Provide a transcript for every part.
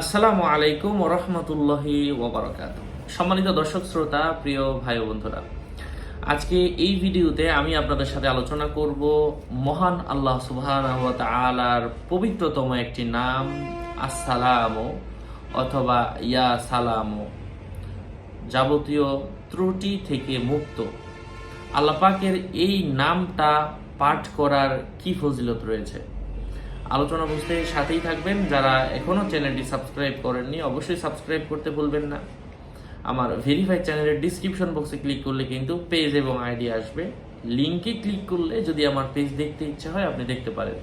আসসালামু আলাইকুম ওরহমতুল্লাহি ওবরাকাত সম্মানিত দর্শক, শ্রোতা, প্রিয় ভাই বন্ধুরা, আজকে এই ভিডিওতে আমি আপনাদের সাথে আলোচনা করব মহান আল্লাহ সুবহান আলার পবিত্রতম একটি নাম, আসসালামো অথবা ইয়া সালামো, যাবতীয় ত্রুটি থেকে মুক্ত। আল্লাহ পাকের এই নামটা পাঠ করার কি ফজিলত রয়েছে? আলোচনা বুঝতে সাথেই থাকবেন। যারা এখনও চ্যানেলটি সাবস্ক্রাইব করেননি, অবশ্যই সাবস্ক্রাইব করতে ভুলবেন না। আমার ভেরিফাইড চ্যানেলের ডিসক্রিপশন বক্সে ক্লিক করলে কিন্তু পেজ এবং আইডি আসবে। লিঙ্কে ক্লিক করলে যদি আমার পেজ দেখতে ইচ্ছা হয়, আপনি দেখতে পারেন।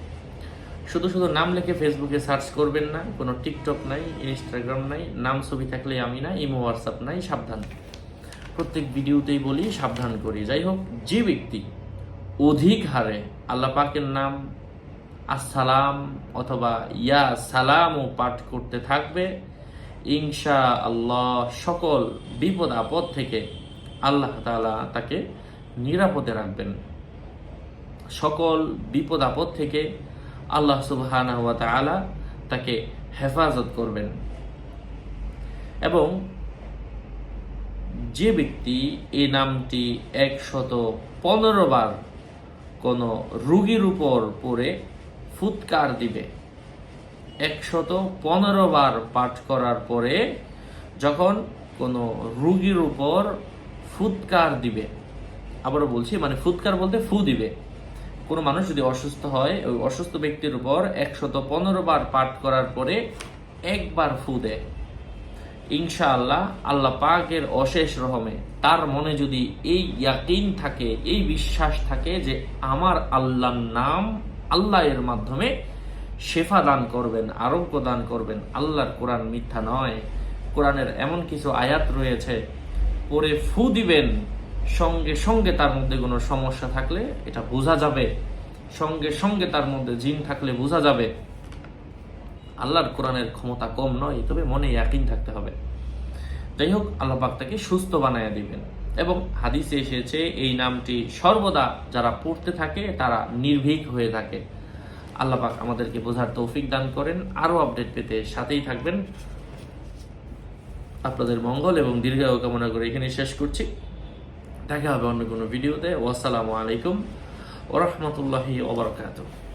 শুধু শুধু নাম লিখে ফেসবুকে সার্চ করবেন না, কোনো টিকটক নাই ইনস্টাগ্রাম নাই, নাম ছবি থাকলে আমি না ইমো হোয়াটসঅ্যাপ নাই, সাবধান। প্রত্যেক ভিডিওতেই বলি, সাবধান করি। যাই হোক, যে ব্যক্তি অধিক হারে আল্লাহ পাকের নাম আসসালাম অথবা ইয়া সালামও পাঠ করতে থাকবে। ইনশা আল্লাহ সকল বিপদ আপদ থেকে আল্লাহ তাআলা তাকে নিরাপদে রাখবেন। সকল বিপদ আপদ থেকে আল্লাহ তাআলা তাকে হেফাজত করবেন। এবং যে ব্যক্তি এই নামটি একশত পনেরো বার কোনো রুগীর উপর পড়ে ফুৎকার দিবে। একশত পনেরো বার পাঠ করার পরে যখন কোনো রুগীর উপর ফুৎকার দিবে, আবারও বলছি মানে ফুৎকার বলতে ফু দিবে। কোনো মানুষ যদি অসুস্থ হয়, ওই অসুস্থ ব্যক্তির উপর একশত পনেরো বার পাঠ করার পরে একবার ফু দেয় ইনশাআল্লাহ আল্লাহ পাকের অশেষ রহমে তার মনে যদি এই ইয়াকিন থাকে, এই বিশ্বাস থাকে যে আমার আল্লাহর নাম আল্লাহ এর মাধ্যমে শেফা দান করবেন, আরোগ্য দান করবেন। আল্লাহর কোরআন মিথ্যা নয়। কোরআনের এমন কিছু আয়াত রয়েছে পরে ফু দিবেন, সঙ্গে সঙ্গে তার মধ্যে কোনো সমস্যা থাকলে এটা বোঝা যাবে। সঙ্গে সঙ্গে তার মধ্যে জিন থাকলে বোঝা যাবে। আল্লাহর কোরআনের ক্ষমতা কম নয়, তবে মনে ইয়াকিন থাকতে হবে। যাই হোক, আল্লাহ পাক তাকে সুস্থ বানাইয়া দিবেন। এবং হাদিসে এসেছে, এই নামটি সর্বদা যারা পড়তে থাকে, তারা নির্ভীক হয়ে থাকে। আল্লাহ পাক আমাদেরকে বোঝার তৌফিক দান করেন। আরও আপডেট পেতে সাথেই থাকবেন। আপনাদের মঙ্গল এবং দীর্ঘায়ু কামনা করে এখানে শেষ করছি। দেখা হবে অন্য কোনো ভিডিওতে। ওয়াসালামু আলাইকুম ওরহমতুল্লাহি ওবরকাতুহ